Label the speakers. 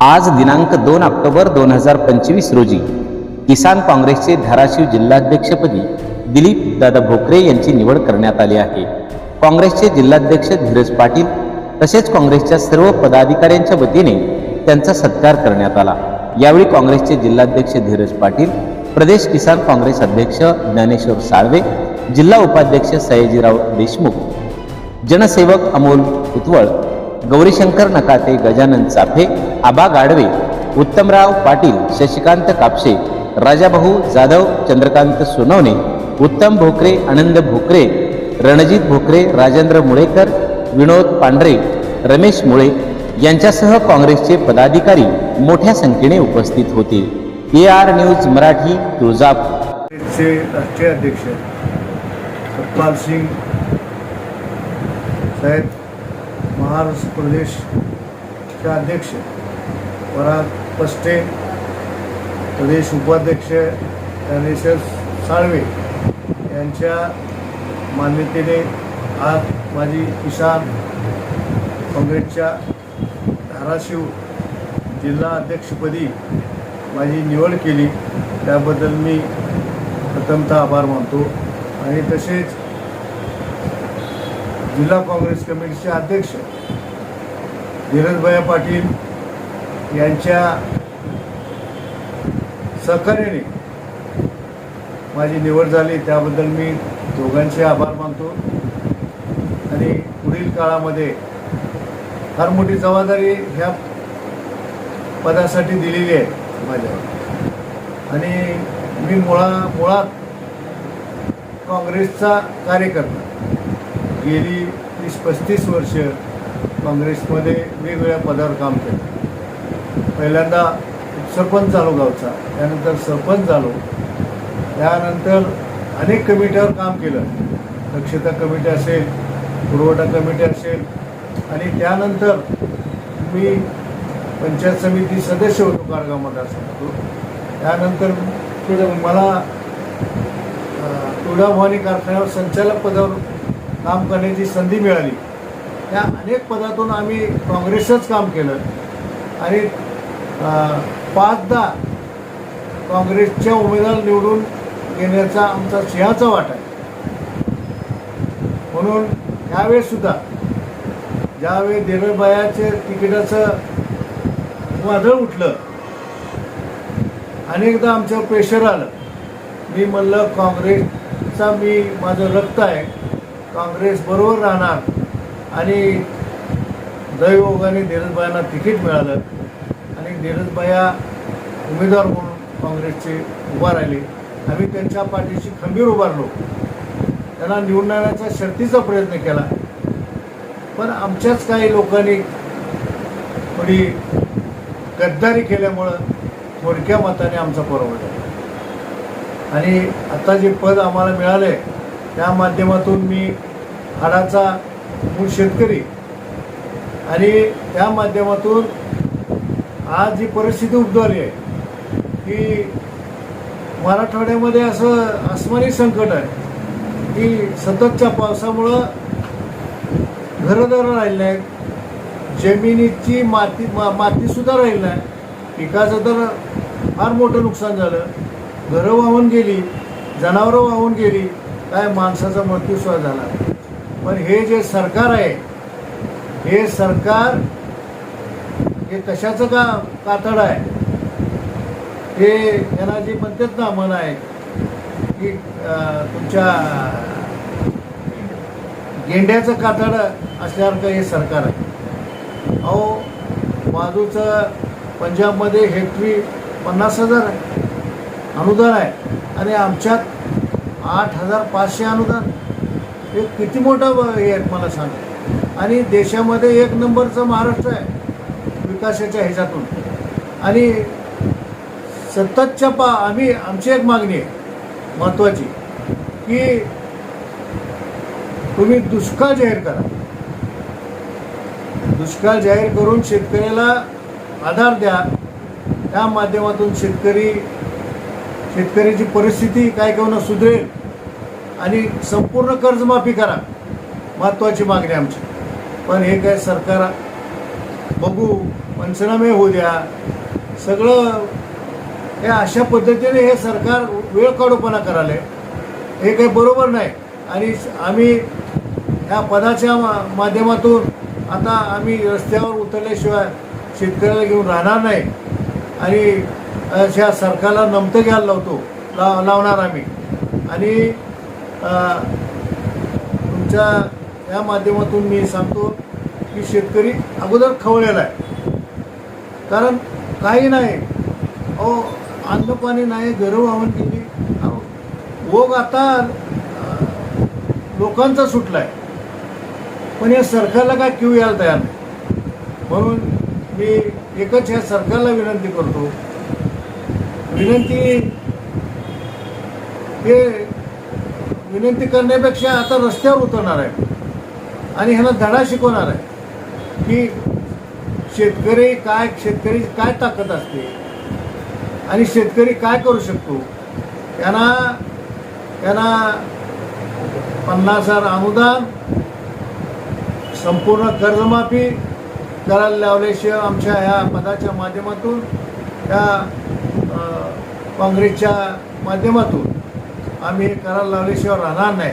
Speaker 1: आज दिनांक दोन ऑक्टोबर दोन हजार पंचवीस रोजी किसान काँग्रेसचे धाराशिव जिल्हाध्यक्षपदी दिलीप दादा भोकरे यांची निवड करण्यात आली आहे. काँग्रेसचे जिल्हाध्यक्ष धीरज पाटील तसेच काँग्रेसच्या सर्व पदाधिकाऱ्यांच्या वतीने त्यांचा सत्कार करण्यात आला. यावेळी काँग्रेसचे जिल्हाध्यक्ष धीरज पाटील प्रदेश किसान काँग्रेस अध्यक्ष ज्ञानेश्वर साळवे जिल्हा उपाध्यक्ष सयाजीराव देशमुख जनसेवक अमोल उतवळ गौरीशंकर नकाते गजानन चाफे आबा गाडवे उत्तमराव पाटील शशिकांत कापसे राजाभाऊ जाधव चंद्रकांत सोनवणे उत्तम भोकरे आनंद भोकरे रणजित भोकरे राजेंद्र मुळेकर विनोद पांढरे रमेश मुळे यांच्यासह काँग्रेसचे पदाधिकारी मोठ्या संख्येने उपस्थित होते. A R news Marathi Tuljapur.
Speaker 2: काँग्रेसचे राष्ट्रीय अध्यक्ष सतपाल सिंग साहेब महाराष्ट्र प्रदेशचे अध्यक्ष पराग पस्टे प्रदेश उपाध्यक्ष ज्ञानेश्वर साळवे यांच्या मान्यतेने आज माझी किसान काँग्रेसच्या धाराशिव जिल्हा अध्यक्षपदी माझी निवड केली. त्याबद्दल मी प्रथमतः आभार मानतो. आणि तसेच जिल्हा काँग्रेस कमिटीचे अध्यक्ष धीरजभाई पाटील यांच्या सहकार्याने माझी निवड झाली. त्याबद्दल मी दोघांचे आभार मानतो. आणि पुढील काळामध्ये फार मोठी जबाबदारी ह्या पदासाठी दिलेली आहे माझ्या आणि मी मुळा मुळात काँग्रेसचा कार्यकर्ता. गेली तीस पस्तीस वर्ष काँग्रेसमध्ये वेगवेगळ्या पदावर काम केलं. पहिल्यांदा सरपंच झालो गावचा त्यानंतर सरपंच झालो. त्यानंतर अनेक कमिट्यावर काम केलं. दक्षता कमिटी असेल पुरवठा कमिटी असेल आणि त्यानंतर मी पंचायत समिती सदस्य होतो कारगाव मतदारसंघातून त्यानंतर मला तुळजाभवानी कारखान्यावर संचालक पदावर काम करण्याची संधी मिळाली. त्या अनेक पदातून आम्ही काँग्रेसच काम केलं. आणि पाचदा काँग्रेसच्या उमेदवार निवडून येण्याचा आमचा सिंहाचा वाटा आहे. म्हणून यावेळेसुद्धा ज्यावेळी देवेबायाचे तिकिटाचं वादळ उठलं अनेकदा आमच्यावर प्रेशर आलं. मी म्हणलं काँग्रेसचा मी माझं रक्त आहे. काँग्रेस बरोबर राहणार. आणि दैवयोगाने धीरजबायांना तिकीट मिळालं. धीरजबाया उमेदवार म्हणून काँग्रेसचे उभा राहिले. आम्ही त्यांच्या पाठीशी खंबीर उभारलो. त्यांना निवडून आणण्याचा शर्तीचा प्रयत्न केला. पण आमच्याच काही लोकांनी थोडी गद्दारी केल्यामुळं थोडक्या मताने आमचा पराभव झाला. आणि आता जे पद आम्हाला मिळाले त्या माध्यमातून मी हाडाचा मूळ शेतकरी आणि त्या माध्यमातून आज जी परिस्थिती उद्भवली आहे की मराठवाड्यामध्ये असं आसमानी संकट आहे की सततच्या पावसामुळं घरदारं राहिले आहेत जमिनीची माती मा मातीसुद्धा राहिली नाही. पिकाचं तर फार मोठं नुकसान झालं. घरं वाहून गेली जनावरं वाहून गेली काय माणसाचा मृत्यूसुद्धा झाला. पण हे जे सरकार आहे हे सरकार हे कशाचं का कातड आहे? हे यांना जे म्हणतात ना मन आहे की तुमच्या गेंड्याचं कातड असल्यासारखं हे सरकार आहे. अहो बाजूचं पंजाबमध्ये हेक्टरी पन्नास हजार आहे. अनुदान आहे. आणि आमच्यात आठ हजार पाचशे अनुदान. हे किती मोठं हे आहे मला सांग. आणि देशामध्ये एक नंबरचं महाराष्ट्र आहे. विकासाच्या ह्याच्यातून. आणि सततच्या पा आम्ही आमची एक मागणी आहे महत्त्वाची की तुम्ही दुष्काळ जाहीर करा. दुष्काळ जाहीर करून शेतकऱ्याला आधार द्या. त्या माध्यमातून शेतकरी शेतकऱ्याची परिस्थिती काय करून सुधरेल आणि संपूर्ण कर्जमाफी करा. महत्त्वाची मागणी आमची. पण हे काय सरकार बघू पंचनामे होऊ द्या. सगळं हे अशा पद्धतीने हे सरकार वेळ काढूपणा करायला. हे काही बरोबर नाही. आणि आम्ही ह्या पदाच्या मा- माध्यमातून आता आम्ही रस्त्यावर उतरल्याशिवाय शेतकऱ्याला घेऊन राहणार नाही. आणि अशा सरकारला नमतं घ्यायला लावतो लाव लावणार आम्ही. आणि तुमच्या या माध्यमातून मी सांगतो की शेतकरी अगोदर खवळलेला आहे. कारण काही नाही. अहो अन्न पाणी नाही घरं वाहून गेली. अहो, ओघ आता लोकांचा सुटला आहे पण या सरकारला काय क्यू यायला तयार नाही. म्हणून मी एकच ह्या सरकारला विनंती करतो. विनंती हे विनंती करण्यापेक्षा आता रस्त्यावर उतरणार आहे. आणि ह्याला धडा शिकवणार आहे. की शेतकरी काय शेतकरी काय ताकद असते आणि शेतकरी काय करू शकतो? त्यांना त्यांना पन्नास हजार अनुदान संपूर्ण कर्जमाफी करायला लावल्याशिवाय आमच्या ह्या पदाच्या माध्यमातून त्या काँग्रेसच्या माध्यमातून आम्ही हे करायला लावल्याशिवाय राहणार नाही.